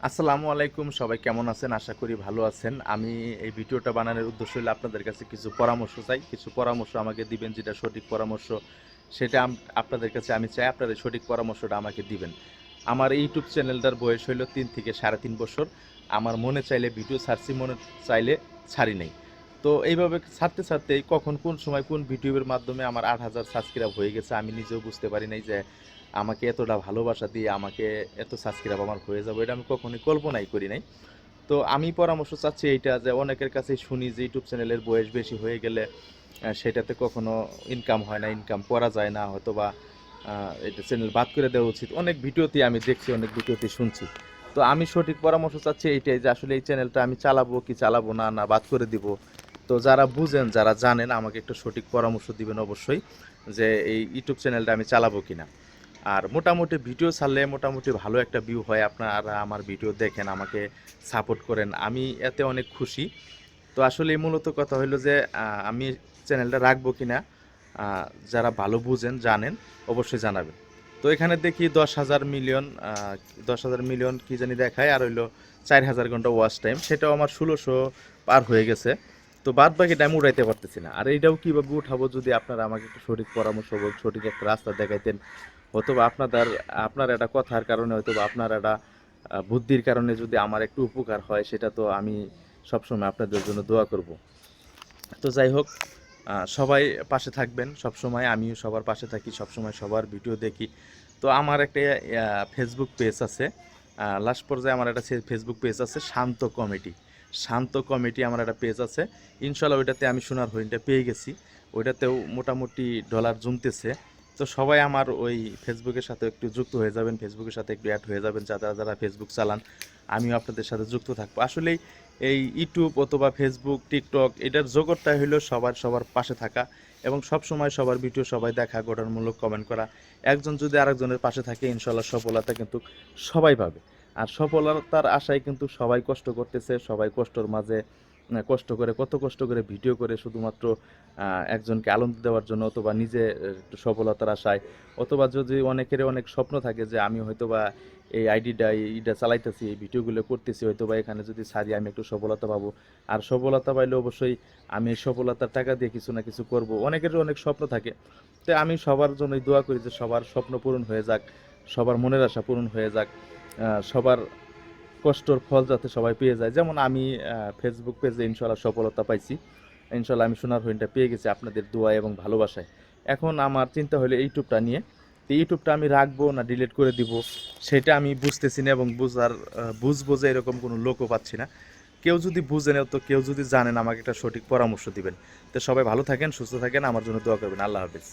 আসসালামু আলাইকুম, সবাই কেমন আছেন? আশা করি ভালো আছেন। আমি এই ভিডিওটা বানানোর উদ্দেশ্য হলো আপনাদের কাছে কিছু পরামর্শ চাই। কিছু পরামর্শ আমাকে দিবেন, যেটা সঠিক পরামর্শ, সেটা আপনাদের কাছে আমি চাই। আপনাদের সঠিক পরামর্শটা আমাকে দিবেন। আমার ইউটিউব চ্যানেলটার বয়স হলো তিন থেকে সাড়ে তিন বছর। আমার মনে চাইলে ভিডিও ছাড়ছি, মনে চাইলে ছাড়ি নেই। তো এইভাবে ছাড়তে ছাড়তেই কখন কোন সময় কোন ভিডিওর মাধ্যমে আমার আট হাজার সাবস্ক্রাইব হয়ে গেছে আমি নিজেও বুঝতে পারি নাই যে আমাকে এতটা ভালোবাসা দিয়ে আমাকে এত সাবস্ক্রাইব আমার হয়ে যাবে, এটা আমি কখনোই কল্পনাই করি নাই। তো আমি পরামর্শ চাচ্ছি এইটা যে অনেকের কাছে শুনি যে ইউটিউব চ্যানেলের বয়স বেশি হয়ে গেলে সেটাতে কখনো ইনকাম হয় না ইনকাম করা যায় না হয়তো বা এটা চ্যানেল বাদ করে দেওয়া উচিত। অনেক ভিডিওতে আমি দেখছি, অনেক ভিডিওতে শুনছি। তো আমি সঠিক পরামর্শ চাচ্ছি এইটাই যে আসলে এই চ্যানেলটা আমি চালাবো কি চালাবো না না বাদ করে দিব। তো যারা বুঝেন, যারা জানেন, আমাকে একটু সঠিক পরামর্শ দিবেন অবশ্যই যে এই ইউটিউব চ্যানেলটা আমি চালাবো কিনা। আর মোটামুটি ভিডিও ছাড়লে মোটামুটি ভালো একটা ভিউ হয় আপনারা আমার ভিডিও দেখেন আমাকে সাপোর্ট করেন আমি এতে অনেক খুশি। তো আসলে মূলত কথা হলো যে আমি চ্যানেলটা রাখব কিনা আহ, যারা ভালো বুঝেন জানেন অবশ্যই জানাবেন। তো এখানে দেখি দশ হাজার মিলিয়ন দশ হাজার মিলিয়ন কি জানি দেখায় আর হইল চার হাজার ঘণ্টা ওয়াচ টাইম সেটাও আমার ষোলোশো পার হয়ে গেছে। তো বাদ বাকি টাইম উঠাইতে পারতেছি না। আর এইটাও কীভাবে উঠাবো যদি আপনারা আমাকে একটু সঠিক পরামর্শ সঠিক একটা রাস্তা দেখাইতেন হয়তো আপনাদের, আপনার একটা কথার কারণে হয়তো বা আপনার একটা বুদ্ধির কারণে যদি আমার একটু উপকার হয়, সেটা তো আমি সবসময় আপনাদের জন্য দোয়া করব। তো যাই হোক সবাই পাশে থাকবেন সবসময়, আমিও সবার পাশে থাকি, সবসময় সবার ভিডিও দেখি। তো আমার একটা ফেসবুক পেজ আছে। লাস্ট পর্যায়ে আমার একটা ফেসবুক পেজ আছে, শান্ত কমিটি। শান্ত কমিটি আমার একটা পেজ আছে। ইনশাল্লাহ ওইটাতে আমি সোনার হরিণটা পেয়ে গেছি। ওইটাতেও মোটামুটি ডলার জমতেছে। তো সবাই আমার ওই ফেসবুকের সাথে একটু যুক্ত হয়ে যাবেন ফেসবুকের সাথে একটু অ্যাড হয়ে যাবেন, যারা যারা ফেসবুক চালান, আমিও আপনাদের সাথে যুক্ত থাকব। আসলেই এই ইউটিউব অথবা ফেসবুক টিকটক এটার জগৎটাই হলো সবার সবার পাশে থাকা এবং সব সময় সবার ভিডিও সবাই দেখা, গঠনমূলক কমেন্ট করা। একজন যদি আরেকজনের পাশে থাকে ইনশাল্লাহ সফলতা কিন্তু সবাই পাবে। আর সফলতার আশায় কিন্তু সবাই কষ্ট করতেছে, সবাই কষ্টর মাঝে কষ্ট করে, কত কষ্ট করে ভিডিও করে শুধুমাত্র একজনকে আনন্দ দেওয়ার জন্য অথবা নিজে একটু সফলতার আশায়। অথবা যদি অনেকের অনেক স্বপ্ন থাকে যে আমি হয়তো বা এই আইডিটা এইটা চালাইতেছি, এই ভিডিওগুলো করতেছি হয়তো বা এখানে যদি সারি আমি একটু সফলতা পাবো। আর সফলতা পাইলে অবশ্যই আমি এই সফলতার টাকা দিয়ে কিছু না কিছু করব। অনেকের অনেক স্বপ্ন থাকে। তো আমি সবার জন্যই দোয়া করি যে সবার স্বপ্ন পূরণ হয়ে যাক, সবার মনের আশা পূরণ হয়ে যাক সবার কষ্টর ফল যাতে সবাই পেয়ে যায়। যেমন আমি ফেসবুক পেজে ইনশাল্লাহ সফলতা পাইছি। ইনশাল্লাহ আমি সোনার হরিণটা পেয়ে গেছি আপনাদের দোয়া এবং ভালোবাসায়। এখন আমার চিন্তা হলো ইউটিউবটা নিয়ে। তো ইউটিউবটা আমি রাখব না ডিলিট করে দিব, সেটা আমি বুঝতেছি না এবং বুঝার বুঝব যে এরকম কোনো লোকও পাচ্ছি না। কেউ যদি বুঝে বুঝেন তো কেউ যদি জানেন আমাকে একটা সঠিক পরামর্শ দিবেন। তো সবাই ভালো থাকেন, সুস্থ থাকেন, আমার জন্য দোয়া করবেন। আল্লাহ হাফিজ।